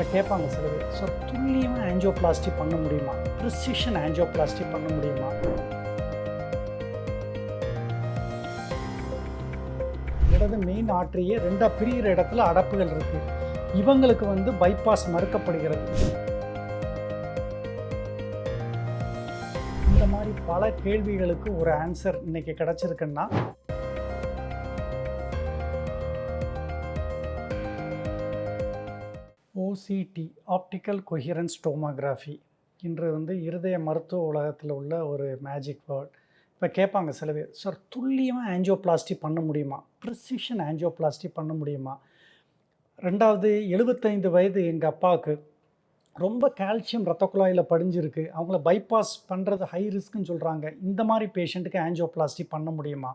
இப்போ கேட்பாங்க சில பேர். ஸோ துல்லியமாக ஆஞ்சியோபிளாஸ்டி பண்ண முடியுமா? ப்ரிசிஷன் ஆஞ்சியோபிளாஸ்டி பண்ண முடியுமா? இடது மெயின் ஆற்றியே ரெண்டாக பிரிகிற இடத்துல அடப்புகள் இருக்குது இவங்களுக்கு வந்து பைபாஸ் மறுக்கப்படுகிறது. இந்த மாதிரி பல கேள்விகளுக்கு ஒரு ஆன்சர் இன்னைக்கு கிடச்சிருக்குன்னா ஓசிடி ஆப்டிக்கல் கொஹிரன்ஸ் டோமோகிராஃபி இன்று வந்து இருதய மருத்துவ உலகத்தில் உள்ள ஒரு மேஜிக் வேர்ட் இப்போ கேட்பாங்க சில பேர் சார் துல்லியமாக ஆஞ்சியோபிளாஸ்டி பண்ண முடியுமா? ப்ரிசிஷன் ஆஞ்சியோபிளாஸ்டி பண்ண முடியுமா? ரெண்டாவது எழுபத்தைந்து வயது எங்கள் அப்பாவுக்கு ரொம்ப கால்சியம் ரத்த குழாயில் படிஞ்சிருக்கு. அவங்கள பைபாஸ் பண்ணுறது ஹை ரிஸ்க்குன்னு சொல்கிறாங்க இந்த மாதிரி பேஷண்ட்டுக்கு ஆஞ்சியோபிளாஸ்டி பண்ண முடியுமா?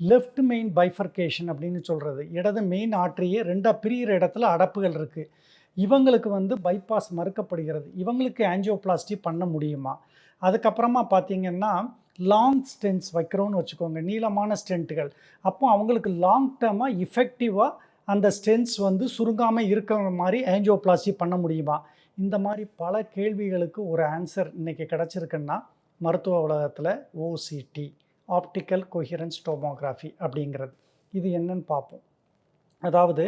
லெஃப்ட் மெயின் பைஃபர்கேஷன் அப்படின்னு சொல்கிறது இடது மெயின் ஆற்றியே ரெண்டாக பிரியிற இடத்துல அடப்புகள் இருக்குது இவங்களுக்கு வந்து பைபாஸ் மறுக்கப்படுகிறது. இவங்களுக்கு ஆஞ்சியோபிளாஸ்டி பண்ண முடியுமா? அதுக்கப்புறமா பார்த்தீங்கன்னா லாங் ஸ்டென்ட்ஸ் வைக்கிறோன்னு வச்சுக்கோங்க. நீளமான ஸ்டென்ட்டுகள் அப்போ அவங்களுக்கு லாங் டேர்மாக இஃபெக்டிவாக அந்த ஸ்டென்ட்ஸ் வந்து சுருங்காமல் இருக்கிற மாதிரி ஆஞ்சியோபிளாஸ்டி பண்ண முடியுமா? இந்த மாதிரி பல கேள்விகளுக்கு ஒரு ஆன்சர் இன்றைக்கி கிடச்சிருக்குன்னா மருத்துவ உலகத்தில் ஓசிடி ஆப்டிக்கல் கொஹிரன்ஸ் டோமோகிராஃபி அப்படிங்கிறது. இது என்னன்னு பார்ப்போம். அதாவது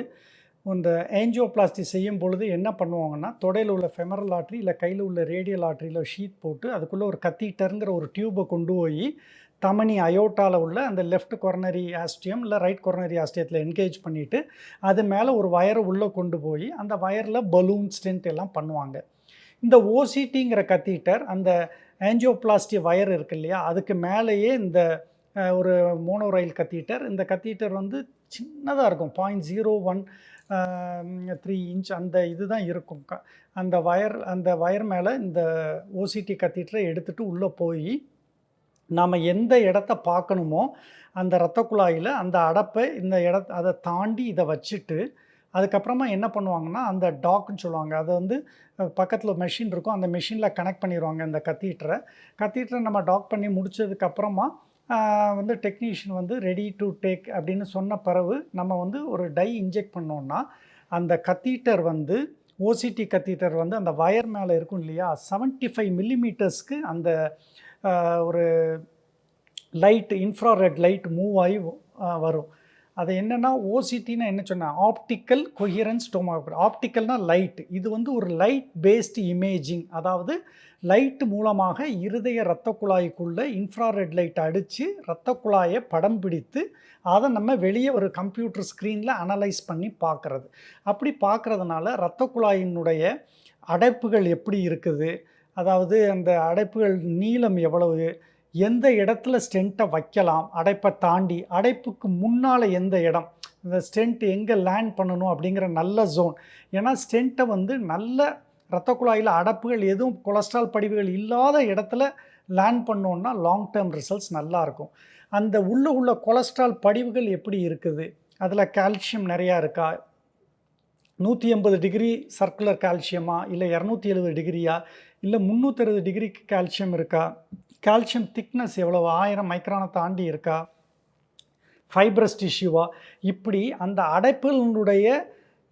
இந்த ஏஞ்சியோபிளாஸ்டி செய்யும் பொழுது என்ன பண்ணுவாங்கன்னா தொடையில் உள்ள ஃபெமரல் ஆட்ரி இல்லை கையில் உள்ள ரேடியல் ஆட்ரியில் ஷீட் போட்டு அதுக்குள்ளே ஒரு கத்தீட்டருங்கிற ஒரு டியூபை கொண்டு போய் தமனி அயோட்டாவில் உள்ள அந்த லெஃப்ட் கொர்னரி ஆஸ்டியம் இல்லை ரைட் கொர்னரி ஆஸ்டியத்தில் என்கேஜ் பண்ணிவிட்டு அது மேலே ஒரு வயரை உள்ளே கொண்டு போய் அந்த வயரில் பலூன் ஸ்டென்ட் எல்லாம் பண்ணுவாங்க. இந்த ஓசிடிங்கிற கத்தீட்டர் அந்த ஆஞ்சியோபிளாஸ்டி வயர் இருக்கு இல்லையா அதுக்கு மேலேயே இந்த ஒரு மோனோரைல் கத்தீட்டர் இந்த கத்தீட்டர் வந்து சின்னதாக இருக்கும் point zero one three inch அந்த இதுதான் இருக்கும். க- அந்த வயர் அந்த வயர் மேலே இந்த ஓசிடி கத்தீட்டரை எடுத்துகிட்டு உள்ளே போய் நாம் எந்த இடத்த பார்க்கணுமோ அந்த இரத்த குழாயில் அந்த அடப்பை இந்த இடத்த அதை தாண்டி இதை வச்சுட்டு அதுக்கப்புறமா என்ன பண்ணுவாங்கன்னா அந்த டாக்னு சொல்லுவாங்க. அதை வந்து பக்கத்தில் மெஷின் இருக்கும். அந்த மெஷினில் கனெக்ட் பண்ணிடுவாங்க இந்த கத்தீட்டரை கத்தீட்டரை நம்ம டாக் பண்ணி முடிச்சதுக்கப்புறமா வந்து டெக்னீஷியன் வந்து ரெடி டு டேக் அப்படின்னு சொன்ன பிறகு நம்ம வந்து ஒரு டை இன்ஜெக்ட் பண்ணோன்னா அந்த கத்தீட்டர் வந்து ஓசிடி கத்தீட்டர் வந்து அந்த வயர் மேலே இருக்கும் இல்லையா? 75 ஃபைவ் மில்லிமீட்டர்ஸ்க்கு அந்த ஒரு லைட் இன்ஃப்ராரெட் லைட் மூவ் ஆகி வரும். அது என்னென்னா ஓசிடின்னு என்ன சொன்னேன் ஆப்டிக்கல் கொஹிரன்ஸ் டோமோகிராஃபி ஆப்டிக்கல்னால் லைட் இது வந்து ஒரு லைட் பேஸ்டு இமேஜிங் அதாவது லைட் மூலமாக இருதய இரத்த குழாய்க்குள்ளே இன்ஃப்ராரெட் லைட் அடித்து இரத்த குழாயை படம் பிடித்து அதை நம்ம வெளியே ஒரு கம்ப்யூட்டர் ஸ்க்ரீனில் அனலைஸ் பண்ணி பார்க்குறது. அப்படி பார்க்குறதுனால இரத்த குழாயினுடைய அடைப்புகள் எப்படி இருக்குது? அதாவது அந்த அடைப்புகள் நீளம் எவ்வளவு? எந்த இடத்துல ஸ்டென்ட்டை வைக்கலாம் அடைப்பை தாண்டி அடைப்புக்கு முன்னால் எந்த இடம் இந்த ஸ்டென்ட் எங்கே லேண்ட் பண்ணணும் அப்படிங்கிற நல்ல ஜோன் ஏன்னா ஸ்டென்ட்டை வந்து நல்ல இரத்த குழாயில் அடைப்புகள் எதுவும் கொலஸ்ட்ரால் படிவுகள் இல்லாத இடத்துல லேண்ட் பண்ணோன்னா லாங் டேர்ம் ரிசல்ட்ஸ் நல்லாயிருக்கும் அந்த உள்ளே உள்ள கொலஸ்ட்ரால் படிவுகள் எப்படி இருக்குது? அதில் கால்சியம் நிறையா இருக்கா? நூற்றி எண்பது டிகிரி சர்க்குலர் கால்சியமா இல்லை இரநூத்தி எழுபது டிகிரியா இல்லை முந்நூற்றறுபது டிகிரிக்கு கால்சியம் இருக்கா? கால்சியம் திக்னஸ் எவ்வளோ ஆயிரம் மைக்ரானை தாண்டி இருக்கா? ஃபைப்ரஸ் டிஷ்யூவா இப்படி அந்த அடைப்புகளுடைய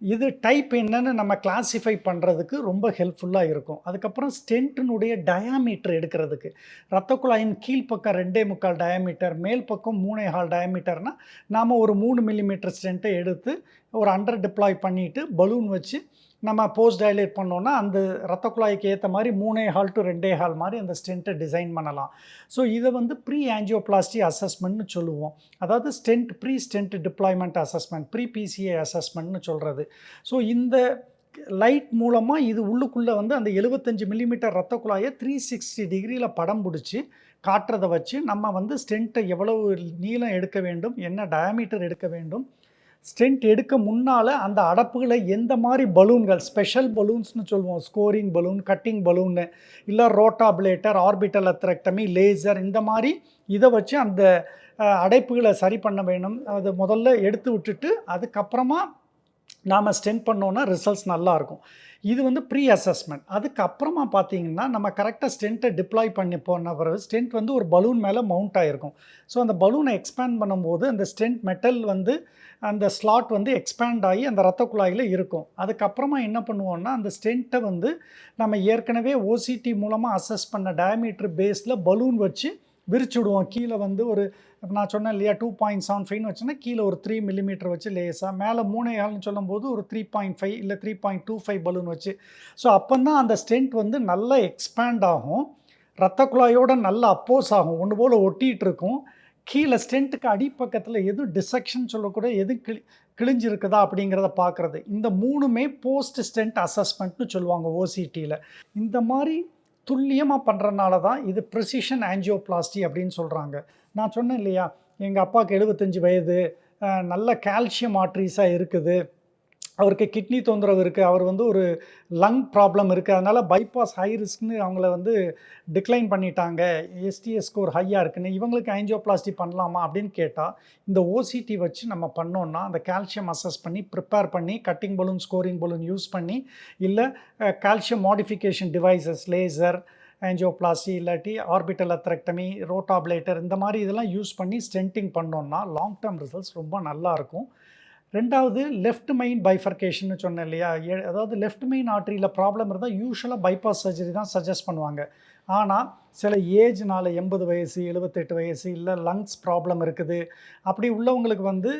இது டைப் என்னன்னு நம்ம கிளாஸிஃபை பண்ணுறதுக்கு ரொம்ப ஹெல்ப்ஃபுல்லாக இருக்கும். அதுக்கப்புறம் ஸ்டென்ட்டினுடைய டயாமீட்டர் எடுக்கிறதுக்கு. ரத்த குழாயின் கீழ்ப்பக்கம் ரெண்டே முக்கால் டயாமீட்டர் மேல் பக்கம் மூணே ஹால் டயாமீட்டர்னால் நாம் ஒரு மூணு மில்லிமீட்டர் ஸ்டென்ட்டை எடுத்து ஒரு அண்டர் டிப்ளாய் பண்ணிவிட்டு பலூன் வச்சு நம்ம போஸ்ட் டைலேட் பண்ணோன்னா அந்த ரத்த குழாய்க்கு ஏற்ற மாதிரி மூணே ஹால் டு ரெண்டே ஹால் மாதிரி அந்த ஸ்டென்ட்டை டிசைன் பண்ணலாம். ஸோ இதை வந்து ப்ரீ ஆஞ்சியோபிளாஸ்டி அசஸ்மெண்ட்னு சொல்லுவோம். அதாவது stent pre stent deployment assessment pre PCA அசஸ்மெண்ட்னு சொல்கிறது ஸோ இந்த லைட் மூலமாக இது உள்ளுக்குள்ளே வந்து அந்த எழுபத்தஞ்சு மில்லிமீட்டர் ரத்த குழாயை த்ரீ சிக்ஸ்டி டிகிரியில் படம் பிடிச்சி காட்டுறதை வச்சு நம்ம வந்து ஸ்டென்ட்டை எவ்வளவு நீளம் எடுக்க வேண்டும் என்ன டயாமீட்டர் எடுக்க வேண்டும் ஸ்டென்ட் எடுக்க முன்னால் அந்த அடப்புகளை எந்த மாதிரி பலூன்கள் ஸ்பெஷல் பலூன்ஸ்னு சொல்லுவோம். ஸ்கோரிங் பலூன் கட்டிங் பலூன்னு இல்லை ரோட்டாபிளேட்டர் ஆர்பிட்டல் அத்ரெக்டமி லேசர் இந்த மாதிரி இதை வச்சு அந்த அடைப்புகளை சரி பண்ண வேணும். அது முதல்ல எடுத்து விட்டுட்டு அதுக்கப்புறமா நாம் ஸ்டென்ட் பண்ணோன்னா ரிசல்ட்ஸ் நல்லாயிருக்கும். இது வந்து ப்ரீ அசஸ்மெண்ட் அதுக்கப்புறமா பார்த்தீங்கன்னா நம்ம கரெக்டாக ஸ்டென்ட்டை டிப்ளாய் பண்ணி போன பிறகு ஸ்டென்ட் வந்து ஒரு பலூன் மேலே மவுண்ட் ஆகிருக்கும் ஸோ அந்த பலூனை எக்ஸ்பேண்ட் பண்ணும்போது அந்த ஸ்டென்ட் மெட்டல் வந்து அந்த ஸ்லாட் வந்து எக்ஸ்பேண்ட் ஆகி அந்த ரத்த குழாயில் இருக்கும். அதுக்கப்புறமா என்ன பண்ணுவோம்னா அந்த ஸ்டென்ட்டை வந்து நம்ம ஏற்கனவே ஓசிடி மூலமாக அசஸ் பண்ண டயமீட்டர் பேஸில் பலூன் வச்சு விரிச்சு விடுவோம் கீழே வந்து ஒரு இப்போ நான் சொன்னேன் இல்லையா டூ பாயிண்ட் செவன் ஃபைவ்னு வச்சுன்னா கீழே ஒரு த்ரீ மில்லிமீட்டர் வச்சு லேஸாக மேலே மூணு ஏழ்னு சொல்லும்போது ஒரு த்ரீ பாயிண்ட் ஃபைவ் இல்லை three point two five balloon வச்சு. ஸோ அப்போ தான் அந்த ஸ்டென்ட் வந்து நல்லா எக்ஸ்பேண்ட் ஆகும். ரத்த குழாயோட நல்லா அப்போஸ் ஆகும். ஒன்று போல் ஒட்டிகிட்டு இருக்கும். கீழே ஸ்டென்ட்டுக்கு அடிப்பக்கத்தில் எது டிசெக்ஷன் சொல்லக்கூட எது கிளி கிழிஞ்சிருக்குதா அப்படிங்கிறத பார்க்குறது. இந்த மூணுமே போஸ்ட் ஸ்டென்ட் அசஸ்மெண்ட்னு சொல்லுவாங்க ஓசிடியில் இந்த மாதிரி துல்லியமாக பண்ணுறனால தான் இது ப்ரிசிஷன் ஆஞ்சியோபிளாஸ்டி அப்படின்னு சொல்கிறாங்க நான் சொன்னேன் இல்லையா எங்கள் அப்பாவுக்கு எழுபத்தஞ்சி வயது நல்ல கால்சியம் ஆட்ரிஸாக இருக்குது. அவருக்கு கிட்னி தொந்தரவு இருக்குது அவர் வந்து ஒரு லங் ப்ராப்ளம் இருக்குது அதனால் பைபாஸ் ஹை ரிஸ்க்னு அவங்கள வந்து டிக்ளைன் பண்ணிட்டாங்க. எஸ்டிஎஸ் ஸ்கோர் ஹையாக இருக்குன்னு. இவங்களுக்கு ஆஞ்சியோபிளாஸ்டி பண்ணலாமா அப்படின்னு கேட்டால் இந்த ஓசிடி வச்சு நம்ம பண்ணோன்னா அந்த கால்சியம் அசஸ் பண்ணி ப்ரிப்பேர் பண்ணி cutting balloon scoring balloon use பண்ணி இல்லை calcium modification devices laser angioplasty இல்லாட்டி ஆர்பிட்டல் அத்ரக்டமி ரோட்டாப்லேட்டர் இந்த மாதிரி இதெல்லாம் யூஸ் பண்ணி ஸ்டென்டிங் பண்ணோன்னா லாங் டேர்ம் ரிசல்ட்ஸ் ரொம்ப நல்லாயிருக்கும் ரெண்டாவது லெஃப்ட் மெயின் பைஃபர்கேஷன் சொன்னேன் இல்லையா? அதாவது லெஃப்ட் மெயின் ஆர்ட்ரியில் ப்ராப்ளம் இருந்தால் யூஸ்வலாக பைபாஸ் சர்ஜரி தான் சஜஸ்ட் பண்ணுவாங்க. ஆனால் சில ஏஜ்னால் எண்பது வயசு எழுபத்தெட்டு வயசு இல்லை லங்ஸ் ப்ராப்ளம் இருக்குது. அப்படி உள்ளவங்களுக்கு வந்து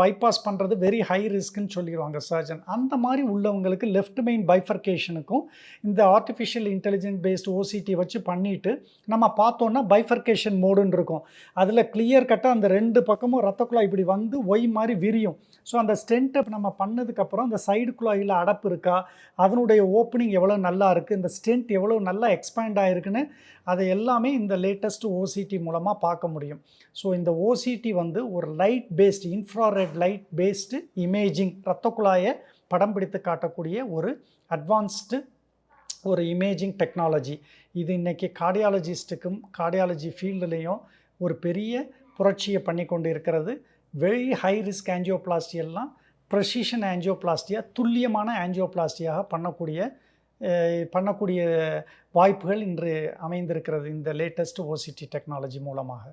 பைபாஸ் பண்ணுறது வெரி ஹை ரிஸ்க்குன்னு சொல்லிடுவாங்க சர்ஜன் அந்த மாதிரி உள்ளவங்களுக்கு லெஃப்ட் மெயின் பைஃபர்கேஷனுக்கும் இந்த ஆர்டிஃபிஷியல் இன்டெலிஜென்ட் பேஸ்டு ஓசிடி வச்சு பண்ணிவிட்டு நம்ம பார்த்தோன்னா பைஃபர்கேஷன் மோடுன்னு இருக்கும். அதில் கிளியர் கட்டாக அந்த ரெண்டு பக்கமும் ரத்த குழாய் இப்படி வந்து ஒய் மாதிரி விரியும். ஸோ அந்த ஸ்டென்ட்டை நம்ம பண்ணதுக்கப்புறம் அந்த சைடு குழாயில் அடப்பு இருக்கா? அதனுடைய ஓப்பனிங் எவ்வளோ நல்லா இருக்குது இந்த ஸ்டென்ட் எவ்வளோ நல்லா எக்ஸ்பேண்ட் ஆகிருக்குன்னு அதை எல்லாமே இந்த லேட்டஸ்ட் ஓசிடி மூலமாக பார்க்க முடியும். ஸோ இந்த ஓசிடி வந்து ஒரு light based infrared light based imaging ரத்த குழாயை படம் பிடித்து காட்டக்கூடிய ஒரு அட்வான்ஸ்டு ஒரு இமேஜிங் டெக்னாலஜி இது இன்றைக்கி கார்டியாலஜிஸ்ட்டுக்கும் கார்டியாலஜி ஃபீல்டுலேயும் ஒரு பெரிய புரட்சியை பண்ணி கொண்டு இருக்கிறது வெரி ஹை ரிஸ்க் ஆஞ்சியோபிளாஸ்டி எல்லாம் ப்ரெசிஷன் ஆன்ஜியோபிளாஸ்டியாக துல்லியமான ஆன்ஜியோபிளாஸ்டியாக பண்ணக்கூடிய பண்ணக்கூடிய வாய்ப்புகள் இன்று அமைந்திருக்கிறது இந்த லேட்டஸ்ட் ஓசிடி டெக்னாலஜி மூலமாக.